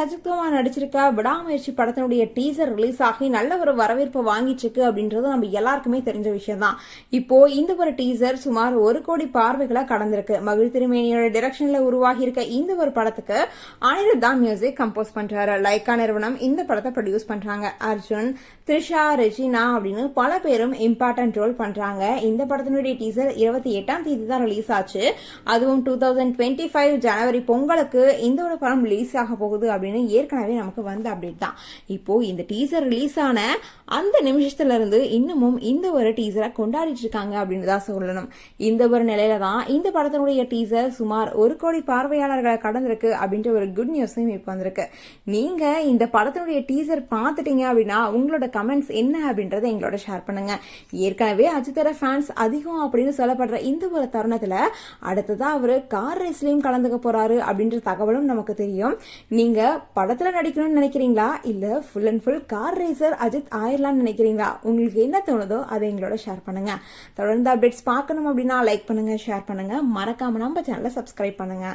Actor நடிச்சிருக்க விடாமுயற்சி படத்தினுடைய teaser release ஆகி நல்ல ஒரு வரவேற்பை வாங்கிட்டு அப்படின்றது நம்ம எல்லாருக்குமே தெரிஞ்ச விஷயம் தான் இப்போ இந்த ஒரு டீசர் சுமார் ஒரு கோடி பார்வைகளை கடந்திருக்கு. மகிழ் திருமேனியோட டிரெக்ஷன்ல உருவாகி இருக்க இந்த ஒரு படத்துக்கு அனிருத் தான் மியூசிக் கம்போஸ் பண்றாரு. லைக்கா நிறுவனம் இந்த படத்தை ப்ரொடியூஸ் பண்றாங்க. அர்ஜுன் த்ரிஷா ரெஜினா அப்படின்னு பல பேரும் இம்பார்ட்டன்ட் ரோல் பண்றாங்க. இந்த படத்தினுடைய டீசர் இருபத்தி எட்டாம் தேதி தான் ரிலீஸ் ஆச்சு. அதுவும் டூ தௌசண்ட் டுவெண்ட்டி ஃபைவ் ஜனவரி பொங்கலுக்கு இந்த ஒரு படம் ரிலீஸ் ஆக போகுது அப்படின்னு ஏற்கனவே நமக்கு வந்த அப்டேட் தான். இப்போ இந்த டீசர் ரிலீஸ் ஆன அந்த நிமிஷத்துல இருந்து இன்னமும் இந்த ஒரு டீசரை கொண்டாடிட்டு இருக்காங்க அப்படின்னு தான் சொல்லணும். இந்த ஒரு நிலையில தான் இந்த படத்தினுடைய டீசர் சுமார் ஒரு கோடி பார்வையாளர்களை கடந்திருக்கு அப்படின்ற ஒரு குட் நியூஸையும் இப்போ வந்திருக்கு. நீங்க இந்த படத்தினுடைய டீசர் பார்த்துட்டீங்க அப்படின்னா உங்களோட கமெண்ட்ஸ் என்ன அப்படின்றத எங்களோட ஷேர் பண்ணுங்க. ஏற்கனவே அஜித்தர ஃபேன்ஸ் அதிகம் அப்படின்னு சொல்லப்படுற இந்த ஒரு தருணத்துல அடுத்ததாக அவர் கார் ரேஸ்லயும் கலந்துக்க போறாரு அப்படின்ற தகவலும் நமக்கு தெரியும். நீங்க படத்துல நடிக்கணும்னு நினைக்கிறீங்களா? இல்ல full and full car racer Ajith ஆயிரலாம்னு நினைக்கிறீங்களா? உங்களுக்கு என்ன தோணுதோ அதை எங்களோட ஷேர் பண்ணுங்க. தொடர்ந்து அப்டேட்ஸ் பார்க்கணும் அப்படின்னா லைக் பண்ணுங்க ஷேர் பண்ணுங்க. மறக்காம நம்ம சேனலை சப்ஸ்கிரைப் பண்ணுங்க.